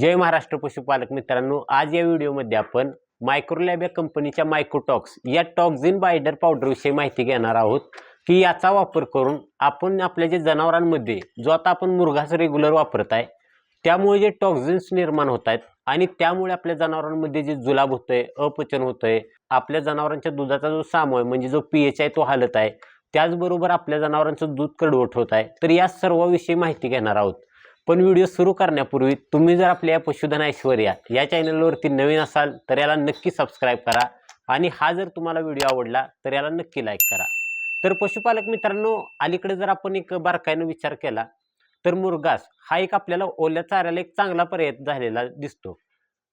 जय महाराष्ट्र पशुपालक मित्रांनो आज या व्हिडिओमध्ये आपण मायक्रोलॅब या कंपनीच्या मायक्रोटॉक्स या टॉक्झिन बायडर पावडरविषयी माहिती घेणार आहोत. की याचा वापर करून आपण आपल्या जे जनावरांमध्ये जो आता आपण मुरघास रेग्युलर वापरत आहे त्यामुळे जे टॉक्झिन्स निर्माण होत आहेत आणि त्यामुळे आपल्या जनावरांमध्ये जे जुलाब होतोय अपचन होतंय आपल्या जनावरांच्या दुधाचा जो सामोय म्हणजे जो पी एच आहे तो हालत आहे त्याचबरोबर आपल्या जनावरांचं दूध कडवट होत आहे तर या सर्वाविषयी माहिती घेणार आहोत. पण व्हिडिओ सुरू करण्यापूर्वी तुम्ही जर आपल्या पशुधन ऐश्वर्या या चॅनलवरती नवीन असाल तर याला नक्की सबस्क्राईब करा. आणि हा जर तुम्हाला व्हिडिओ आवडला तर याला नक्की लाईक करा. तर पशुपालक मित्रांनो अलीकडे जर आपण एक बारकाईनं विचार केला तर मुरगास हा एक आपल्याला ओल्या चाऱ्याला एक चांगला पर्याय झालेला दिसतो.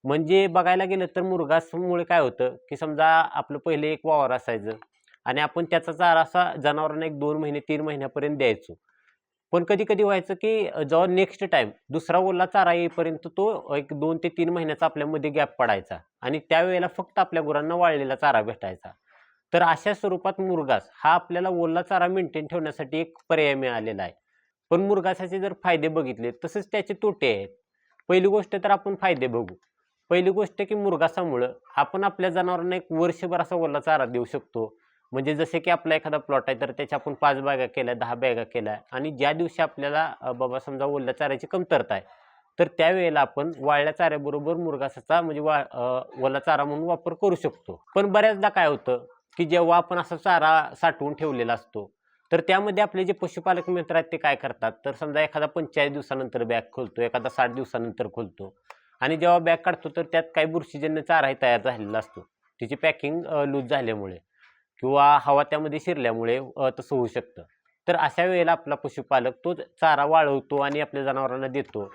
म्हणजे बघायला गेलं तर मुरगासमुळे काय होतं की समजा आपलं पहिले एक वावर असायचं आणि आपण त्याचा चारा असा जनावरांना एक दोन महिने तीन महिन्यापर्यंत द्यायचो. पण कधी कधी व्हायचं की जेव्हा नेक्स्ट टाइम दुसरा ओला चारा येईपर्यंत तो एक दोन ते तीन महिन्याचा आपल्यामध्ये गॅप पडायचा आणि त्यावेळेला फक्त आपल्या गुरांना वाळलेला चारा भेटायचा. तर अशा स्वरूपात मुरगास हा आपल्याला ओला चारा मेंटेन ठेवण्यासाठी एक पर्याय मिळालेला आहे. पण मुरगासाचे जर फायदे बघितले तसेच त्याचे तोटे आहेत. पहिली गोष्ट तर आपण फायदे बघू. पहिली गोष्ट की मुरगासामुळं आपण आपल्या जनावरांना एक वर्षभर असा ओला चारा देऊ शकतो. म्हणजे जसे की आपला एखादा प्लॉट आहे तर त्याच्या आपण पाच बॅगा केल्या दहा बॅगा केल्या आणि ज्या दिवशी आपल्याला बाबा समजा ओल्या चाऱ्याची कमतरता आहे तर त्यावेळेला आपण वाळल्या चाऱ्याबरोबर मुरगासाचा म्हणजे वा ओला चारा म्हणून वापर करू शकतो. पण बऱ्याचदा काय होतं की जेव्हा आपण असा चारा साठवून ठेवलेला असतो तर त्यामध्ये आपले जे पशुपालक मित्र आहेत ते काय करतात तर समजा एखादा पंचेचाळीस दिवसानंतर बॅग खोलतो एखादा साठ दिवसानंतर खोलतो आणि जेव्हा बॅग काढतो तर त्यात काही बुरशीजन्य चाराही तयार झालेला असतो. तिची पॅकिंग लूज झाल्यामुळे. किंवा हवा त्यामध्ये शिरल्यामुळे तसं होऊ शकतं. तर अशा वेळेला आपला पशुपालक तो चारा वाळवतो आणि आपल्या जनावरांना देतो.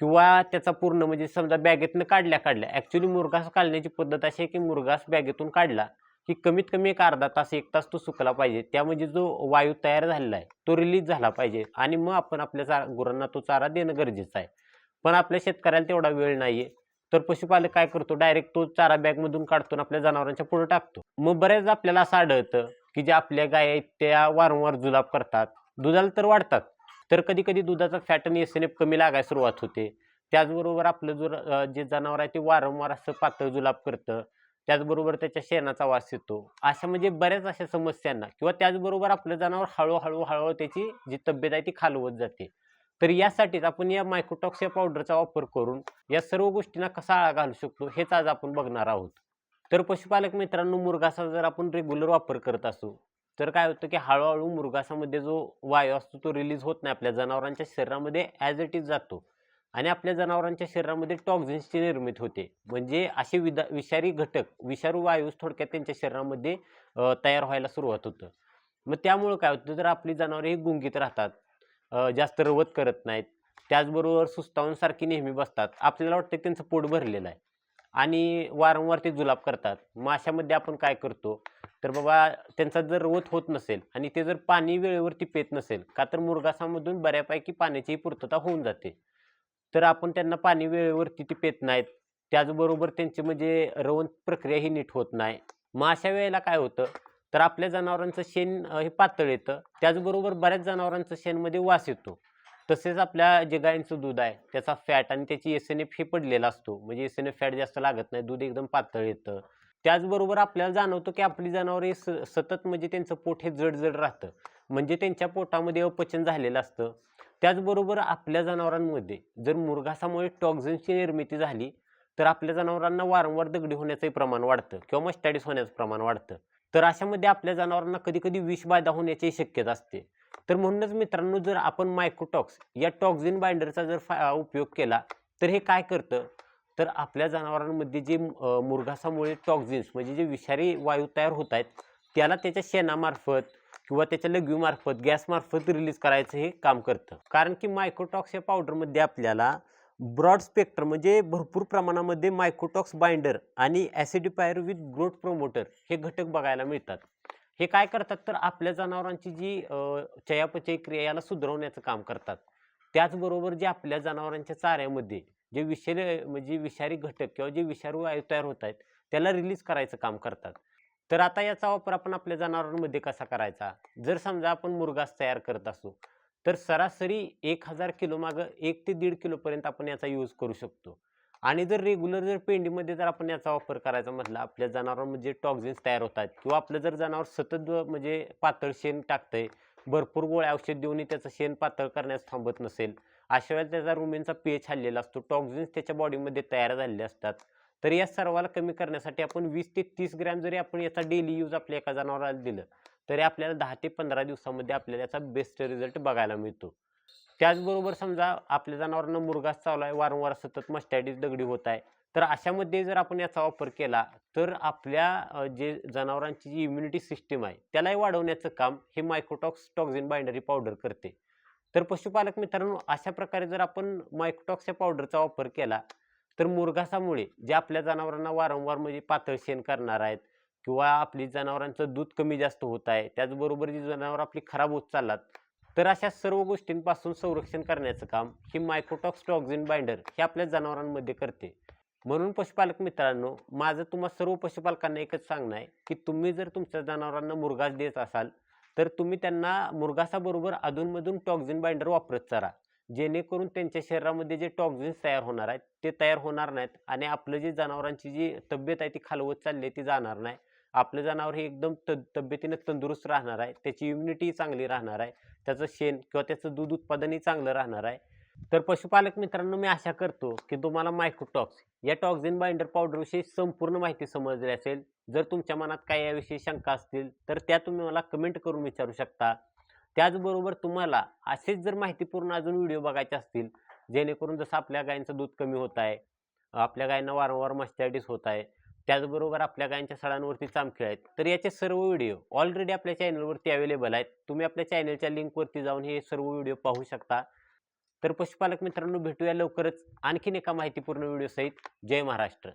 किंवा त्याचा पूर्ण म्हणजे समजा बॅगेतनं काढल्या काढल्या ॲक्च्युली मुरघास काढण्याची पद्धत अशी आहे की मुरघास बॅगेतून काढला की कमीत कमी एक अर्धा तास एक तास तो सुकला पाहिजे. त्यामध्ये जो वायू तयार झालेला आहे तो रिलीज झाला पाहिजे आणि मग आपण आपल्या चा गुरांना तो चारा देणं गरजेचं आहे. पण आपल्या शेतकऱ्याला तेवढा वेळ नाही आहे तर पशुपालक काय करतो? डायरेक्ट तो चारा बॅगमधून काढतो आणि आपल्या जनावरांच्या पुढे टाकतो. मग बऱ्याचदा आपल्याला असं आढळतं की ज्या आपल्या गाय आहेत त्या वारंवार जुलाब करतात. दुधाला तर वाढतात. तर कधी कधी दुधाचा फॅट आणि एस एन एफ कमी लागायला सुरुवात होते. त्याचबरोबर आपलं जो जे जनावर आहे ते वारंवार असं पातळ जुलाब करतं. त्याचबरोबर त्याच्या शेणाचा वास येतो. अशा म्हणजे बऱ्याच अशा समस्यांना किंवा त्याचबरोबर आपलं जनावर हळूहळू हळूहळू त्याची जी तब्येत आहे ती खालवत जाते. तर यासाठीच आपण या मायक्रोटॉक्स या पावडरचा वापर करून या सर्व गोष्टींना कसा आळा घालू शकतो हेच आज आपण बघणार आहोत. तर पशुपालक मित्रांनो मुरघासा जर आपण रेग्युलर वापर करत असू तर काय होतं की हळूहळू मुरघासामध्ये जो वायू असतो तो रिलीज होत नाही. आपल्या जनावरांच्या शरीरामध्ये ॲज इट इज जातो आणि आपल्या जनावरांच्या शरीरामध्ये टॉक्झिन्सची निर्मित होते. म्हणजे असे विदा विषारी घटक विषारू वायूस थोडक्यात त्यांच्या शरीरामध्ये तयार व्हायला सुरुवात होतं. मग त्यामुळं काय होतं तर आपली जनावरे ही गुंगीत राहतात जास्त रवत करत नाहीत. त्याचबरोबर सुस्तावूनसारखी नेहमी बसतात. आपल्याला वाटतं त्यांचं पोट भरलेलं आहे. आणि वारंवार ते जुलाब करतात. माशामध्ये आपण काय करतो? तर बाबा त्यांचा जर रवत होत नसेल आणि ते जर पाणी वेळेवरती पेत नसेल का तर मुरगासामधून बऱ्यापैकी पाण्याची पूर्तता होऊन जाते. तर आपण त्यांना पाणी वेळेवरती ते पेत नाहीत. त्याचबरोबर त्यांची म्हणजे रवण प्रक्रिया ही नीट होत नाही. मग अशा वेळेला काय होतं? तर आपल्या जनावरांचं शेण हे पातळ येतं. त्याचबरोबर बऱ्याच जनावरांचं शेणमध्ये वास येतो. तसेच आपल्या जे गायींचं दूध आहे त्याचा फॅट आणि त्याची एस एन एफ हे पडलेला असतो. म्हणजे एस एन एफ फॅट जास्त लागत नाही दूध एकदम पातळ येतं. त्याचबरोबर आपल्याला जाणवतं की आपली जनावरे स सतत म्हणजे त्यांचं पोट हे जड जड राहतं. म्हणजे त्यांच्या पोटामध्ये अपचन झालेलं असतं. त्याचबरोबर आपल्या जनावरांमध्ये जर मुरघासामुळे टॉक्झिन्सची निर्मिती झाली तर आपल्या जनावरांना वारंवार दगडी होण्याचंही प्रमाण वाढतं किंवा मस्टॅडिस होण्याचं प्रमाण वाढतं. तर अशामध्ये आपल्या जनावरांना कधी कधी विषबाधा होण्याची शक्यता असते. तर म्हणूनच मित्रांनो जर आपण मायक्रोटॉक्स या टॉक्झिन बाइंडरचा जर फा उपयोग केला तर हे काय करतं? तर आपल्या जनावरांमध्ये जे मुरघासामुळे टॉक्झिन्स म्हणजे जे विषारी वायू तयार होत आहेत त्याला त्याच्या शेणामार्फत किंवा त्याच्या लघवीमार्फत गॅसमार्फत रिलीज करायचं हे काम करतं. कारण की मायक्रोटॉक्स या पावडरमध्ये आपल्याला ब्रॉड स्पेक्ट्रम म्हणजे भरपूर प्रमाणामध्ये मायक्रोटॉक्स बाइंडर आणि ॲसिडिफायर विथ ग्रोथ प्रमोटर हे घटक बघायला मिळतात. हे काय करतात तर आपल्या जनावरांची जी चयापचय क्रिया याला सुधारवण्याचं काम करतात. त्याचबरोबर जे आपल्या जनावरांच्या चाऱ्यामध्ये जे विषारी म्हणजे विषारी घटक किंवा जे विषारू वायू तयार होत आहेत त्याला रिलीज करायचं काम करतात. तर आता याचा वापर आपण आपल्या जनावरांमध्ये कसा करायचा? जर समजा आपण मुरगास तयार करत असू तर सरासरी एक हजार किलो मागं एक ते दीड किलोपर्यंत आपण याचा यूज करू शकतो. आणि जर रेग्युलर जर पेंडीमध्ये जर आपण याचा वापर करायचा म्हटलं आपल्या जनावरांमध्ये म्हणजे टॉक्झिन्स तयार होतात किंवा आपलं जर जनावर सतत म्हणजे पातळ शेण टाकतंय भरपूर गोळ्या औषध देऊनही त्याचं शेण पातळ करण्यास थांबत नसेल अशा वेळेला त्याचा रुमेनचा पीएच हल्लेला असतो टॉक्झिन्स त्याच्या बॉडीमध्ये तयार झालेले असतात. तर या सर्वाला कमी करण्यासाठी आपण वीस ते तीस ग्रॅम जरी आपण याचा डेली यूज आपल्या एका जनावराला दिलं तरी आपल्याला दहा ते पंधरा दिवसामध्ये आपल्याला याचा बेस्ट रिझल्ट बघायला मिळतो. त्याचबरोबर समजा आपल्या जनावरांना मुरगास चालू आहे वारंवार सतत मस्टॅडीज दगडी होत आहे. तर अशामध्ये जर आपण याचा वापर केला तर आपल्या जे जनावरांची जी इम्युनिटी सिस्टीम आहे त्यालाही वाढवण्याचं काम हे मायक्रोटॉक्स टॉक्झिन बाइंडरी पावडर करते. तर पशुपालक मित्रांनो अशा प्रकारे जर आपण मायक्रोटॉक्स या पावडरचा वापर केला तर मुरघासामुळे जे आपल्या जनावरांना वारंवार म्हणजे पातळ शेण करणार आहेत किंवा आपली जनावरांचं दूध कमी जास्त होत आहे त्याचबरोबर जी जनावर आपली खराब होत चाललात तर अशा सर्व गोष्टींपासून संरक्षण करण्याचं काम ही मायक्रोटॉक्स टॉक्झिन बाइंडर हे आपल्या जनावरांमध्ये करते. म्हणून पशुपालक मित्रांनो माझं तुम्हा सर्व पशुपालकांना एकच सांगणं आहे की तुम्ही जर तुमच्या जनावरांना मुरघास देत असाल तर तुम्ही त्यांना मुरघासाबरोबर अधूनमधून टॉक्झिन बाइंडर वापरत चारा जेणेकरून त्यांच्या शरीरामध्ये जे टॉक्झिन्स तयार होणार आहेत ते तयार होणार नाहीत आणि आपलं जे जनावरांची जी तब्येत आहे ती खालवत चालली आहे ती जाणार नाही. आपलं जनावर हे एकदम त तब्येतीनं तंदुरुस्त राहणार आहे त्याची इम्युनिटी चांगली राहणार आहे त्याचं शेण किंवा त्याचं दूध उत्पादनही चांगलं राहणार आहे. तर पशुपालक मित्रांनो मी आशा करतो की तुम्हाला मायक्रोटॉक्स या टॉक्झिन बाइंडर पावडरविषयी संपूर्ण माहिती समजली असेल. जर तुमच्या मनात काही याविषयी शंका असतील तर त्या तुम्ही मला कमेंट करून विचारू शकता. त्याचबरोबर तुम्हाला असेच जर माहितीपूर्ण अजून व्हिडिओ बघायचे असतील जेणेकरून जसं आपल्या गायींचं दूध कमी होत आहे आपल्या गायींना वारंवार मस्टॅटिस होत आहे त्याचबरोबर आपल्या गायींच्या सडांवरती चामखिळ आहेत. तर याचे सर्व व्हिडिओ ऑलरेडी आपल्या चॅनलवरती अवेलेबल आहेत. तुम्ही आपल्या चॅनलच्या लिंकवरती जाऊन हे सर्व व्हिडिओ पाहू शकता. तर पशुपालक मित्रांनो भेटूया लवकरच आणखीन एका माहितीपूर्ण व्हिडिओ सहित. जय महाराष्ट्र.